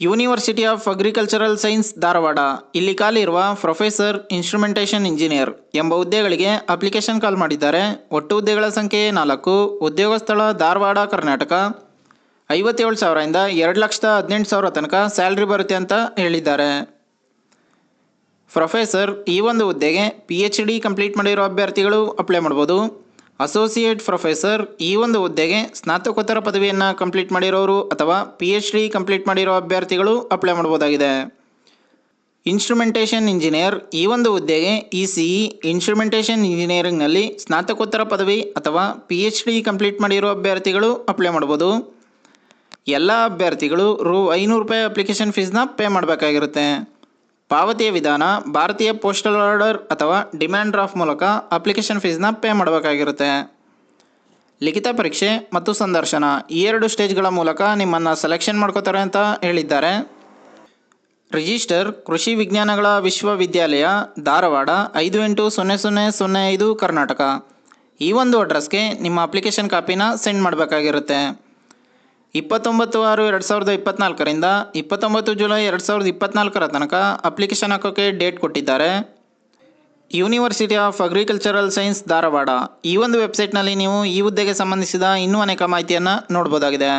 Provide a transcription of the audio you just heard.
University of agricultural science Dharwad. ಇಲ್ಲಿ ಖಾಲಿ professor instrumentation engineer ಎಂಬ ಹುದ್ದೆಗಳಿಗೆ ಅಪ್ಲಿಕೇಶನ್ ಕಾಲ್ ಮಾಡಿದ್ದಾರೆ. ಒಟ್ಟು ಹುದ್ದೆಗಳ ಸಂಖ್ಯೆ ನಾಲ್ಕು. ಉದ್ಯೋಗ ಸ್ಥಳ, ಧಾರವಾಡ, ಕರ್ನಾಟಕ. ಐವತ್ತೇಳು ಸಾವಿರದಿಂದ ಎರಡು ಲಕ್ಷದ ಹದಿನೆಂಟು ಸಾವಿರ ತನಕ ಸ್ಯಾಲ್ರಿ ಬರುತ್ತೆ ಅಂತ ಹೇಳಿದ್ದಾರೆ. ಪ್ರೊಫೆಸರ್ ಈ ಒಂದು ಹುದ್ದೆಗೆ ಪಿ ಎಚ್ ಡಿ ಕಂಪ್ಲೀಟ್ ಮಾಡಿರೋ ಅಭ್ಯರ್ಥಿಗಳು ಅಪ್ಲೈ ಮಾಡ್ಬೋದು. ಅಸೋಸಿಯೇಟ್ ಪ್ರೊಫೆಸರ್ ಈ ಒಂದು ಹುದ್ದೆಗೆ ಸ್ನಾತಕೋತ್ತರ ಪದವಿಯನ್ನು ಕಂಪ್ಲೀಟ್ ಮಾಡಿರೋರು ಅಥವಾ ಪಿ ಎಚ್ ಡಿ ಕಂಪ್ಲೀಟ್ ಮಾಡಿರೋ ಅಭ್ಯರ್ಥಿಗಳು ಅಪ್ಲೈ ಮಾಡ್ಬೋದಾಗಿದೆ. ಇನ್ಸ್ಟ್ರುಮೆಂಟೇಷನ್ ಇಂಜಿನಿಯರ್ ಈ ಒಂದು ಹುದ್ದೆಗೆ ಇ ಸಿ ಇನ್ಸ್ಟ್ರುಮೆಂಟೇಷನ್ ಇಂಜಿನಿಯರಿಂಗ್ನಲ್ಲಿ ಸ್ನಾತಕೋತ್ತರ ಪದವಿ ಅಥವಾ ಪಿ ಎಚ್ ಡಿ ಕಂಪ್ಲೀಟ್ ಮಾಡಿರೋ ಅಭ್ಯರ್ಥಿಗಳು ಅಪ್ಲೈ ಮಾಡ್ಬೋದು. ಎಲ್ಲ ಅಭ್ಯರ್ಥಿಗಳು ರು ಐನೂರು ರೂಪಾಯಿ ಅಪ್ಲಿಕೇಶನ್ ಫೀಸ್ನ ಪೇ ಮಾಡಬೇಕಾಗಿರುತ್ತೆ. ಪಾವತಿಯ ವಿಧಾನ ಭಾರತೀಯ ಪೋಸ್ಟಲ್ ಆರ್ಡರ್ ಅಥವಾ ಡಿಮ್ಯಾಂಡ್ ಡ್ರಾಫ್ಟ್ ಮೂಲಕ ಅಪ್ಲಿಕೇಶನ್ ಫೀಸ್ನ ಪೇ ಮಾಡಬೇಕಾಗಿರುತ್ತೆ. ಲಿಖಿತ ಪರೀಕ್ಷೆ ಮತ್ತು ಸಂದರ್ಶನ ಈ ಎರಡು ಸ್ಟೇಜ್ಗಳ ಮೂಲಕ ನಿಮ್ಮನ್ನು ಸೆಲೆಕ್ಷನ್ ಮಾಡ್ಕೋತಾರೆ ಅಂತ ಹೇಳಿದ್ದಾರೆ. ರಿಜಿಸ್ಟರ್ ಕೃಷಿ ವಿಜ್ಞಾನಗಳ ವಿಶ್ವವಿದ್ಯಾಲಯ, ಧಾರವಾಡ ಐದು ಎಂಟು ಸೊನ್ನೆ ಸೊನ್ನೆ ಸೊನ್ನೆ ಐದು ಕರ್ನಾಟಕ. ಈ ಒಂದು ಅಡ್ರೆಸ್ಗೆ ನಿಮ್ಮ ಅಪ್ಲಿಕೇಶನ್ ಕಾಪಿನ ಸೆಂಡ್ ಮಾಡಬೇಕಾಗಿರುತ್ತೆ. ಇಪ್ಪತ್ತೊಂಬತ್ತು ಆರು ಎರಡು ಸಾವಿರದ ಇಪ್ಪತ್ನಾಲ್ಕರಿಂದ ಇಪ್ಪತ್ತೊಂಬತ್ತು ಜುಲೈ ಎರಡು ಸಾವಿರದ ಇಪ್ಪತ್ನಾಲ್ಕರ ತನಕ ಅಪ್ಲಿಕೇಶನ್ ಹಾಕೋಕ್ಕೆ ಡೇಟ್ ಕೊಟ್ಟಿದ್ದಾರೆ. University of agricultural science Dharwad. ಈ ಒಂದು ವೆಬ್ಸೈಟ್ನಲ್ಲಿ ನೀವು ಈ ಹುದ್ದೆಗೆ ಸಂಬಂಧಿಸಿದ ಇನ್ನೂ ಅನೇಕ ಮಾಹಿತಿಯನ್ನು ನೋಡ್ಬೋದಾಗಿದೆ.